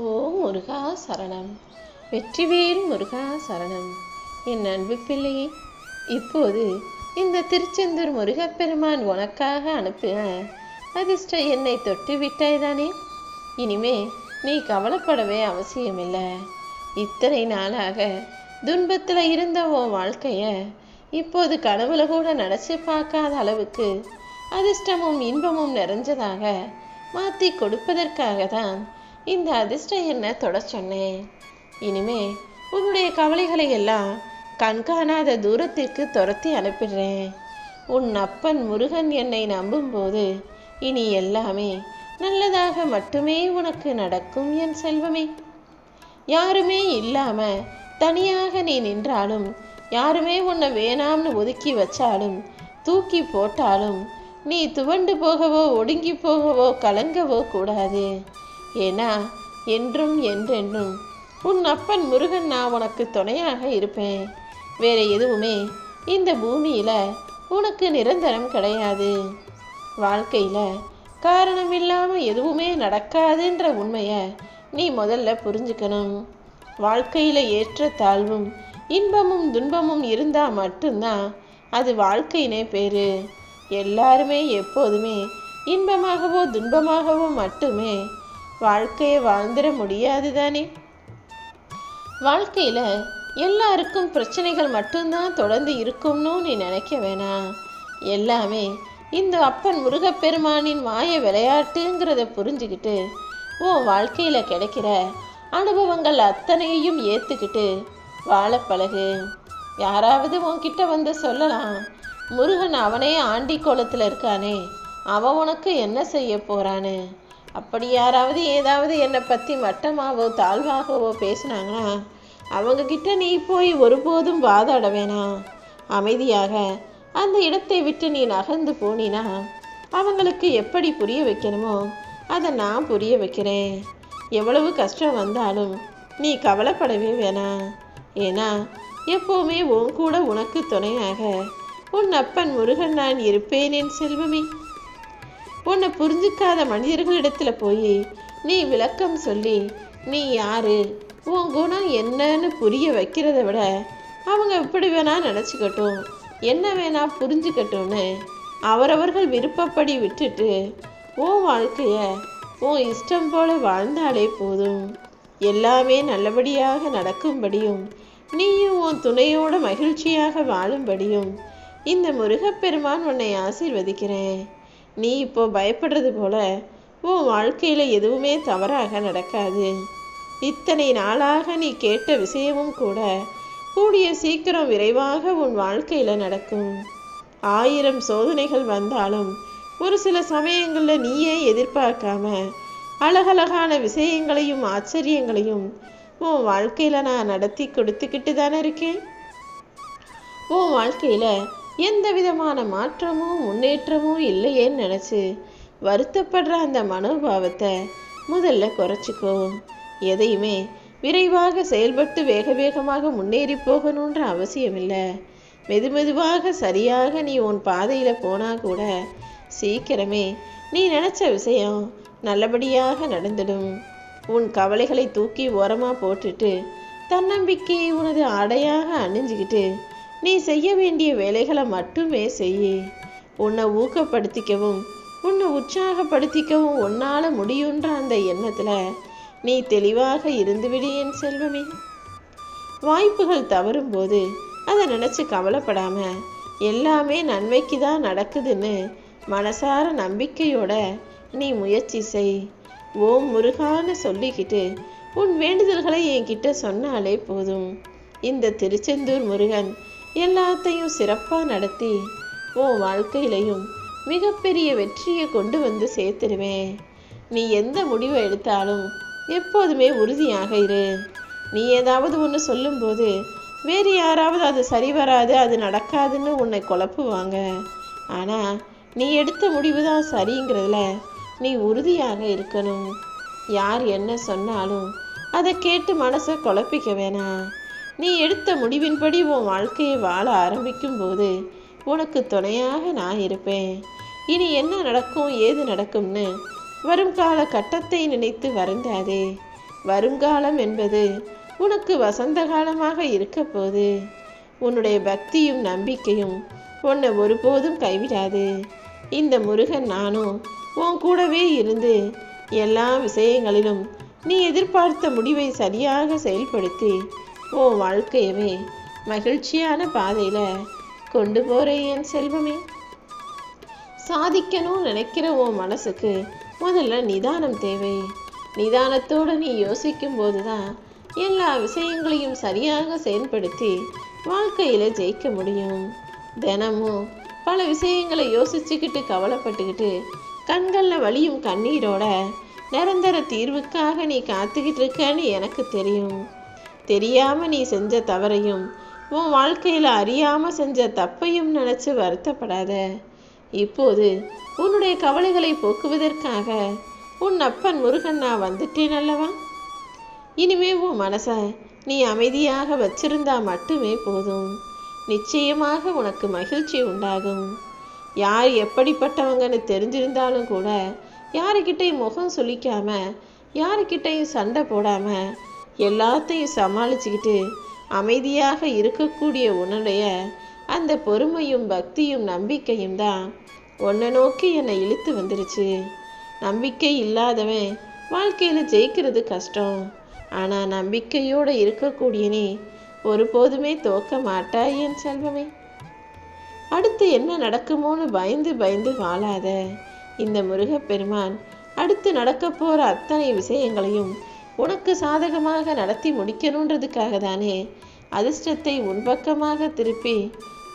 ஓ முருகா சரணம். வெற்றிவேல் முருகா சரணம். என் அன்பு பிள்ளையே இப்போது இந்த திருச்செந்தூர் முருகப்பெருமான் உனக்காக அனுப்பின அதிர்ஷ்ட என்னை தொட்டு விட்டாய்தானே? இனிமே நீ கவலைப்படவே அவசியமில்லை. இத்தனை நாளாக துன்பத்தில் இருந்த உன் வாழ்க்கையை இப்போது கனவுல கூட நினச்சி பார்க்காத அளவுக்கு அதிர்ஷ்டமும் இன்பமும் நிறைஞ்சதாக மாற்றி கொடுப்பதற்காக தான் இந்த அதிர்ஷ்டம் என்ன தொட சொன்னேன் இனிமே உன்னுடைய கவலைகளை எல்லாம் கண்காணாத தூரத்திற்கு துரத்தி அனுப்பிடுறேன். உன் அப்பன் முருகன் என்னை நம்பும்போது இனி எல்லாமே நல்லதாக மட்டுமே உனக்கு நடக்கும் என் செல்வமே. யாருமே இல்லாம தனியாக நீ நின்றாலும் யாருமே உன்னை வேணாம்னு ஒதுக்கி வச்சாலும் தூக்கி போட்டாலும் நீ துவண்டு போகவோ ஒடுங்கி போகவோ கலங்கவோ கூடாது. ஏன்னா என்றும் என்றென்றும் உன் அப்பன் முருகன் நான் உனக்கு துணையாக இருப்பேன். வேற எதுவுமே இந்த பூமியில உனக்கு நிரந்தரம் கிடையாது. வாழ்க்கையில காரணம் இல்லாம எதுவுமே நடக்காதுன்ற உண்மையை நீ முதல்ல புரிஞ்சுக்கணும். வாழ்க்கையில ஏற்ற தாழ்வும் இன்பமும் துன்பமும் இருந்தா மட்டும்தான் அது வாழ்க்கையினே பேரு. எல்லாருமே எப்போதுமே இன்பமாகவோ துன்பமாகவோ மட்டுமே வாழ்க்கையை வாழ்ந்துட முடியாது தானே வாழ்க்கையில் எல்லாருக்கும் பிரச்சனைகள் மட்டும்தான் தொடர்ந்து இருக்கும்னு நீ நினைக்க வேணாம். எல்லாமே இந்த அப்பன் முருகப்பெருமானின் மாய விளையாட்டுங்கிறத புரிஞ்சுக்கிட்டு உன் வாழ்க்கையில் கிடைக்கிற அனுபவங்கள் அத்தனையையும் ஏற்றுக்கிட்டு வாழ பழகு. யாராவது உன்கிட்ட வந்து சொல்லலாம் முருகன் அவனே ஆண்டி கோலத்தில் இருக்கானே அவன் உனக்கு என்ன செய்ய போகிறான்னு அப்படி யாராவது ஏதாவது என்னை பற்றி மட்டமாகவோ தாழ்வாகவோ பேசுனாங்கன்னா அவங்கக்கிட்ட நீ போய் ஒருபோதும் வாதாட வேணாம். அமைதியாக அந்த இடத்தை விட்டு நீ நகர்ந்து போனினா அவங்களுக்கு எப்படி புரிய வைக்கணுமோ அதை நான் புரிய வைக்கிறேன். எவ்வளவு கஷ்டம் வந்தாலும் நீ கவலைப்படவே வேணாம். ஏன்னா எப்போவுமே உன் கூட உனக்கு துணையாக உன் அப்பன் முருகன் நான் இருப்பேன் என் செல்வமே. உன்னை புரிஞ்சுக்காத மனிதர்களிடத்துல போய் நீ விளக்கம் சொல்லி நீ யாரு? உன் குணம் என்னன்னு புரிய வைக்கிறத விட அவங்க இப்படி வேணா நினச்சிக்கட்டும். என்ன வேணா புரிஞ்சுக்கட்டும்னு அவரவர்கள் விருப்பப்படி விட்டுட்டு உன் வாழ்க்கைய உன் இஷ்டம் போல வாழ்ந்தாலே போதும். எல்லாமே நல்லபடியாக நடக்கும்படியும் நீயும் உன் துணையோட மகிழ்ச்சியாக வாழும்படியும் இந்த முருகப்பெருமான் உன்னை ஆசீர்வதிக்கிறேன். நீ இப்போ பயப்படுறது போல உன் வாழ்க்கையில் எதுவுமே தவறாக நடக்காது. இத்தனை நாளாக நீ கேட்ட விஷயமும் கூட கூடிய சீக்கிரம் விரைவாக உன் வாழ்க்கையில் நடக்கும். ஆயிரம் சோதனைகள் வந்தாலும் ஒரு சில சமயங்களில் நீயே எதிர்பார்க்காம அழகழகான விஷயங்களையும் ஆச்சரியங்களையும் உன் வாழ்க்கையில் நான் நடத்தி கொடுத்துக்கிட்டு தானே இருக்கேன்? உன் வாழ்க்கையில் எந்த விதமான மாற்றமும் முன்னேற்றமும் இல்லையேன்னு நினச்சி வருத்தப்படுற அந்த மனோபாவத்தை முதல்ல குறைச்சிக்கோ. எதையுமே விரைவாக செயல்பட்டு வேக வேகமாக முன்னேறி போகணுன்ற அவசியம் இல்லை. மெது மெதுவாக சரியாக நீ உன் பாதையில் போனால் கூட சீக்கிரமே நீ நினச்ச விஷயம் நல்லபடியாக நடந்துடும். உன் கவலைகளை தூக்கி ஓரமாக போட்டுட்டு தன்னம்பிக்கையை உனது ஆடையாக அணிஞ்சுக்கிட்டு நீ செய்ய வேண்டிய வேலைகளை மட்டுமே செய் உன்னை ஊக்கப்படுத்திக்கவும் உன்னை உற்சாகப்படுத்திக்கவும் உன்னால் முடியுன்ற அந்த எண்ணத்தில் நீ தெளிவாக இருந்துவிடு என் செல்வமே. வாய்ப்புகள் தவறும் போது அதை நினச்சி கவலைப்படாமல் எல்லாமே நன்மைக்கு தான் நடக்குதுன்னு மனசார நம்பிக்கையோட நீ முயற்சி செய். ஓம் முருகான்னு சொல்லிக்கிட்டு உன் வேண்டுதல்களை என்கிட்ட சொன்னாலே போதும். இந்த திருச்செந்தூர் முருகன் எல்லாத்தையும் சிறப்பாக நடத்தி உன் வாழ்க்கையிலையும் மிகப்பெரிய வெற்றியை கொண்டு வந்து சேர்த்துருவேன் நீ எந்த முடிவை எடுத்தாலும் எப்போதுமே உறுதியாக இரு. நீ ஏதாவது ஒன்று சொல்லும்போது வேறு யாராவது அது சரி வராது அது நடக்காதுன்னு உன்னை குழப்புவாங்க. ஆனால் நீ எடுத்த முடிவு தான் சரிங்கிறதுல நீ உறுதியாக இருக்கணும். யார் என்ன சொன்னாலும் அதை கேட்டு மனசை குழப்பிக்க வேணாம். நீ எடுத்த முடிவின்படி உன் வாழ்க்கையை வாழ ஆரம்பிக்கும் போது உனக்கு துணையாக நான் இருப்பேன். இனி என்ன நடக்கும் ஏது நடக்கும்னு வருங்கால கட்டத்தை நினைத்து வருந்தாதே. வருங்காலம் என்பது உனக்கு வசந்த காலமாக இருக்க போது உன்னுடைய பக்தியும் நம்பிக்கையும் உன்னை ஒருபோதும் கைவிடாது. இந்த முருகன் நானும் உன் கூடவே இருந்து எல்லா விஷயங்களிலும் நீ எதிர்பார்த்த முடிவை சரியாக செயல்படுத்தி உன் வாழ்க்கையவே மகிழ்ச்சியான பாதையில் கொண்டு போகிறேன் என் செல்வமே. சாதிக்கணும்னு நினைக்கிற உன் மனசுக்கு முதல்ல நிதானம் தேவை. நிதானத்தோடு நீ யோசிக்கும் போது தான் எல்லா விஷயங்களையும் சரியாக செயல்படுத்தி வாழ்க்கையில் ஜெயிக்க முடியும். தினமும் பல விஷயங்களை யோசிச்சுக்கிட்டு கவலைப்பட்டுக்கிட்டு கண்களில் வலியும் கண்ணீரோட நிரந்தர தீர்வுக்காக நீ காத்துக்கிட்டு இருக்கன்னு எனக்கு தெரியும். தெரியாமல் நீ செஞ்ச தவறையும் உன் வாழ்க்கையில் அறியாமல் செஞ்ச தப்பையும் நினச்சி வருத்தப்படாத. இப்போது உன்னுடைய கவலைகளை போக்குவதற்காக உன் அப்பன் முருகன் நான் வந்துட்டேன் அல்லவா? இனிமே உன் மனசை நீ அமைதியாக வச்சிருந்தா மட்டுமே போதும். நிச்சயமாக உனக்கு மகிழ்ச்சி உண்டாகும். யார் எப்படிப்பட்டவங்கன்னு தெரிஞ்சிருந்தாலும் கூட யாருக்கிட்டையும் முகம் சொல்லிக்காம யாருக்கிட்டையும் சண்டை போடாமல் எல்லாத்தையும் சமாளிச்சுக்கிட்டு அமைதியாக இருக்கக்கூடிய உன்னுடைய அந்த பொறுமையும் பக்தியும் நம்பிக்கையும் தான் உன்னை நோக்கி என்னை இழுத்து வந்துருச்சு. நம்பிக்கை இல்லாதவன் வாழ்க்கையில் ஜெயிக்கிறது கஷ்டம். ஆனால் நம்பிக்கையோடு இருக்கக்கூடிய நீ ஒருபோதுமே தோக்க மாட்டாய் என் செல்வமே. அடுத்து என்ன நடக்குமோன்னு பயந்து பயந்து வாழாத. இந்த முருகப்பெருமான் அடுத்து நடக்க போகிற அத்தனை விஷயங்களையும் உனக்கு சாதகமாக நடத்தி முடிக்கணுன்றதுக்காக தானே அதிர்ஷ்டத்தை உன்பக்கமாக திருப்பி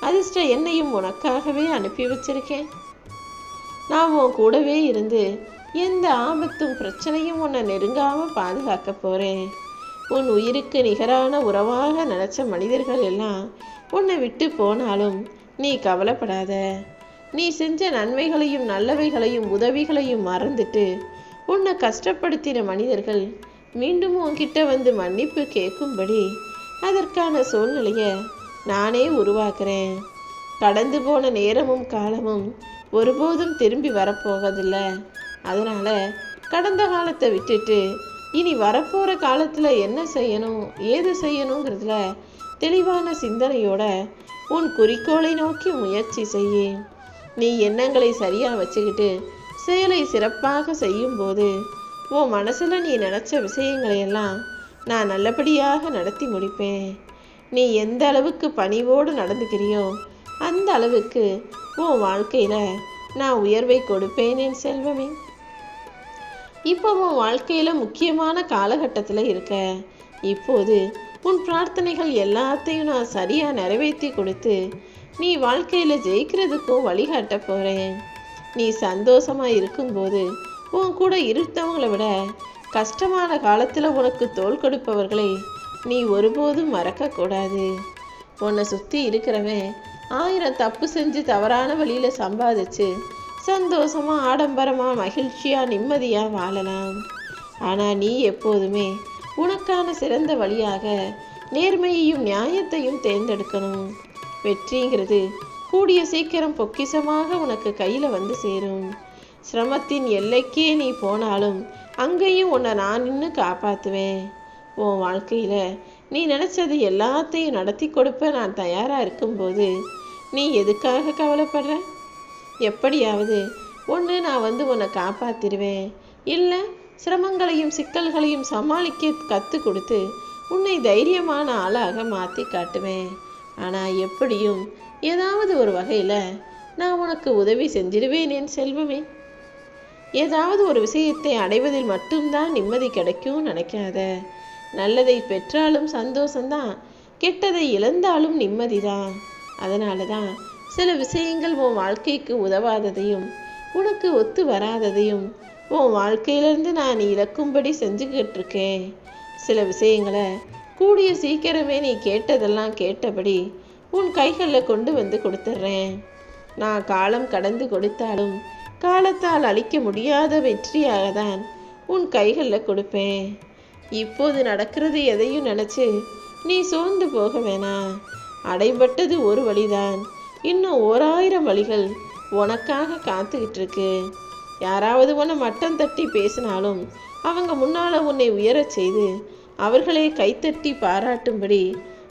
அதிர்ஷ்ட என்னையும் உனக்காகவே அனுப்பி வச்சிருக்கேன். நான் உன் கூடவே இருந்து எந்த ஆபத்தும் பிரச்சனையும் உன்னை நெருங்காமல் பாதுகாக்க போறேன். உன் உயிருக்கு நிகரான உறவாக நினச்ச மனிதர்கள் எல்லாம் உன்னை விட்டு போனாலும் நீ கவலைப்படாத. நீ செஞ்ச நன்மைகளையும் நல்லவைகளையும் உதவிகளையும் மறந்துட்டு உன்னை கஷ்டப்படுத்தின மனிதர்கள் மீண்டும் உன்கிட்ட வந்து மன்னிப்பு கேட்கும்படி அதற்கான சூழ்நிலையை நானே உருவாக்குறேன். கடந்து போன நேரமும் காலமும் ஒருபோதும் திரும்பி வரப்போவதில்ல. அதனால் கடந்த காலத்தை விட்டுட்டு இனி வரப்போகிற காலத்தில் என்ன செய்யணும் ஏது செய்யணுங்கிறதுல தெளிவான சிந்தனையோட உன் குறிக்கோளை நோக்கி முயற்சி செய்ய. நீ எண்ணங்களை சரியாக வச்சுக்கிட்டு செயலை சிறப்பாக செய்யும்போது உன் மனசில் நீ நினச்ச விஷயங்களையெல்லாம் நான் நல்லபடியாக நடத்தி முடிப்பேன். நீ எந்த அளவுக்கு பணிவோடு நடந்துக்கிறியோ அந்த அளவுக்கு உன் வாழ்க்கையில் நான் உயர்வை கொடுப்பேன் என் செல்வமே. இப்போ உன் வாழ்க்கையில் முக்கியமான காலகட்டத்தில் இருக்க இப்போது உன் பிரார்த்தனைகள் எல்லாத்தையும் நான் சரியாக நிறைவேற்றி கொடுத்து நீ வாழ்க்கையில் ஜெயிக்கிறதுக்கும் வழிகாட்ட போகிறேன் நீ சந்தோஷமாக இருக்கும்போது உன் கூட இருந்தவங்களை விட கஷ்டமான காலத்தில் உனக்கு தோல் கொடுப்பவர்களை நீ ஒருபோதும் மறக்கக்கூடாது. உன்னை சுற்றி இருக்கிறவன் ஆயிரம் தப்பு செஞ்சு தவறான வழியில் சம்பாதிச்சு சந்தோஷமா ஆடம்பரமாக மகிழ்ச்சியாக நிம்மதியாக வாழலாம். ஆனால் நீ எப்போதுமே உனக்கான சிறந்த வழியாக நேர்மையையும் நியாயத்தையும் தேர்ந்தெடுக்கணும். வெற்றிங்கிறது கூடிய சீக்கிரம் பொக்கிசமாக உனக்கு கையில் வந்து சேரும். சிரமத்தின் எல்லைக்கே நீ போனாலும் அங்கேயும் உன்னை நான் நின்று காப்பாற்றுவேன் உன் வாழ்க்கையில் நீ நினச்சது எல்லாத்தையும் நடத்தி கொடுப்ப நான் தயாராக இருக்கும்போது நீ எதுக்காக கவலைப்படுற? எப்படியாவது ஒன்று நான் வந்து உன்னை காப்பாற்றிடுவேன் இல்லை சிரமங்களையும் சிக்கல்களையும் சமாளிக்க கற்றுக் கொடுத்து உன்னை தைரியமான ஆளாக மாற்றி காட்டுவேன். ஆனால் எப்படியும் ஏதாவது ஒரு வகையில் நான் உனக்கு உதவி செஞ்சிடுவேன் என் செல்வமே. ஏதாவது ஒரு விஷயத்தை அடைவதில் மட்டும்தான் நிம்மதி கிடைக்கும் நினைக்காத. நல்லதை பெற்றாலும் சந்தோஷம்தான் கெட்டதை இழந்தாலும் நிம்மதிதான். அதனால தான் சில விஷயங்கள் உன் வாழ்க்கைக்கு உதவாததையும் உனக்கு ஒத்து வராததையும் உன் வாழ்க்கையிலேருந்து நான் இழக்கும்படி செஞ்சுக்கிட்டு இருக்கேன் சில விஷயங்களை கூடிய சீக்கிரமே நீ கேட்டதெல்லாம் கேட்டபடி உன் கைகளில் கொண்டு வந்து கொடுத்துட்றேன். நான் காலம் கடந்து கொடுத்தாலும் காலத்தால் அழிக்க முடியாத வெற்றியாக தான் உன் கைகளில் கொடுப்பேன். இப்போது நடக்கிறது எதையும் நினச்சி நீ சோர்ந்து போக வேணாம். அடைபட்டது ஒரு வழிதான். இன்னும் ஓராயிரம் வழிகள் உனக்காக காத்துக்கிட்டு இருக்கு. யாராவது உன்னை மட்டம் தட்டி பேசினாலும் அவங்க முன்னால் உன்னை உயரச் செய்து அவர்களே கைத்தட்டி பாராட்டும்படி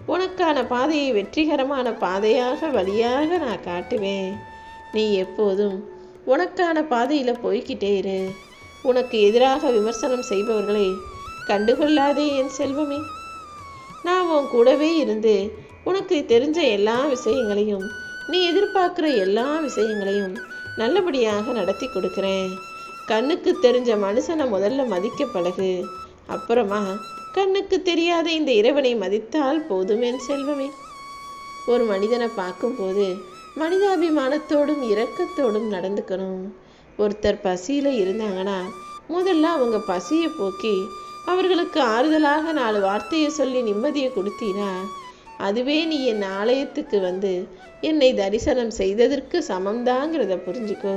உனக்கான பாதையை வெற்றிகரமான பாதையாக வழியாக நான் காட்டுவேன். நீ எப்போதும் உனக்கான பாதையில் போய்கிட்டே இரு. உனக்கு எதிராக விமர்சனம் செய்பவர்களை கண்டுகொள்ளாதே என் செல்வமே. நான் உன் கூடவே இருந்து உனக்கு தெரிஞ்ச எல்லா விஷயங்களையும் நீ எதிர்பார்க்குற எல்லா விஷயங்களையும் நல்லபடியாக நடத்தி கொடுக்குறேன். கண்ணுக்கு தெரிஞ்ச மனுஷனை முதல்ல மதிக்க பழகு. அப்புறமா கண்ணுக்கு தெரியாத இந்த இறைவனை மதித்தால் போதும் என் செல்வமே. ஒரு மனிதனை பார்க்கும்போது மனிதாபிமானத்தோடும் இரக்கத்தோடும் நடந்துக்கணும். ஒருத்தர் பசியில் இருந்தாங்கன்னா முதல்ல அவங்க பசியை போக்கி அவர்களுக்கு ஆறுதலாக நாலு வார்த்தையை சொல்லி நிம்மதியை கொடுத்தீனா அதுவே நீ என் ஆலயத்துக்கு வந்து என்னை தரிசனம் செய்ததற்கு சமம்தாங்கிறத புரிஞ்சுக்கோ.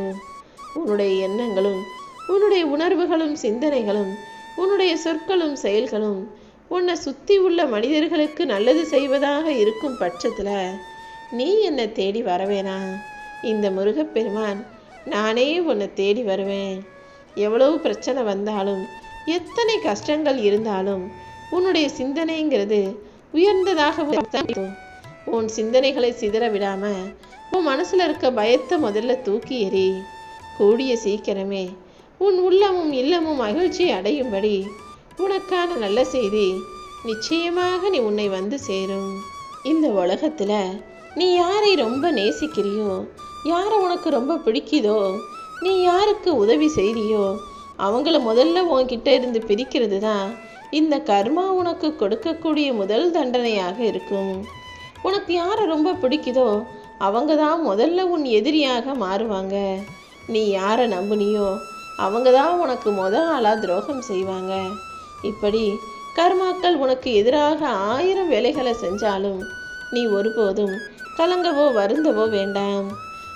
உன்னுடைய எண்ணங்களும் உன்னுடைய உணர்வுகளும் சிந்தனைகளும் உன்னுடைய சொற்களும் செயல்களும் உன்னை சுற்றி உள்ள மனிதர்களுக்கு நல்லது செய்வதாக இருக்கும் பட்சத்தில் நீ என்னை தேடி வரவேனா? இந்த முருகப்பெருமான் நானே உன்னை தேடி வருவேன். எவ்வளவு பிரச்சனை வந்தாலும் எத்தனை கஷ்டங்கள் இருந்தாலும் உன்னுடைய சிந்தனைங்கிறது உயர்ந்ததாக உன் சிந்தனைகளை சிதற விடாம உன் மனசுல இருக்க பயத்தை முதல்ல தூக்கி எறி கூடிய சீக்கிரமே உன் உள்ளமும் இல்லமும் மகிழ்ச்சி அடையும்படி உனக்கான நல்ல செய்தி நிச்சயமாக நீ உன்னை வந்து சேரும். இந்த உலகத்துல நீ யாரை ரொம்ப நேசிக்கிறியோ? யாரை உனக்கு ரொம்ப பிடிக்குதோ? நீ யாருக்கு உதவி செய்கிறியோ அவங்கள முதல்ல உன்கிட்ட இருந்து பிரிக்கிறது தான் இந்த கர்மா உனக்கு கொடுக்கக்கூடிய முதல் தண்டனையாக இருக்கும். உனக்கு யாரை ரொம்ப பிடிக்குதோ அவங்க தான் முதல்ல உன் எதிரியாக மாறுவாங்க. நீ யாரை நம்புனியோ அவங்க தான் உனக்கு முத ஆளாக துரோகம் செய்வாங்க. இப்படி கர்மாக்கள் உனக்கு எதிராக ஆயிரம் வேலைகளை செஞ்சாலும் நீ ஒருபோதும் கலங்கவோ வருந்தவோ வேண்டாம்.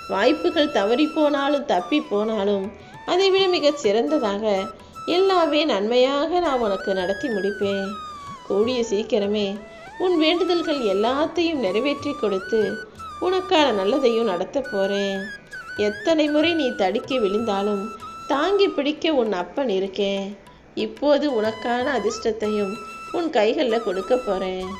வாய்ப்புகள் தவறி போனாலும் தப்பி போனாலும் அதைவிட மிகச் சிறந்ததாக எல்லாமே நன்மையாக நான் உனக்கு நடத்தி முடிப்பேன். கூடிய சீக்கிரமே உன் வேண்டுதல்கள் எல்லாத்தையும் நிறைவேற்றி கொடுத்து உனக்கான நல்லதையும் நடத்த போறேன். எத்தனை முறை நீ தடுக்கி விழுந்தாலும் தாங்கி பிடிக்க உன் அப்பன் இருக்கேன். இப்போது உனக்கான அதிர்ஷ்டத்தையும் உன் கைகளில் கொடுக்க போறேன்.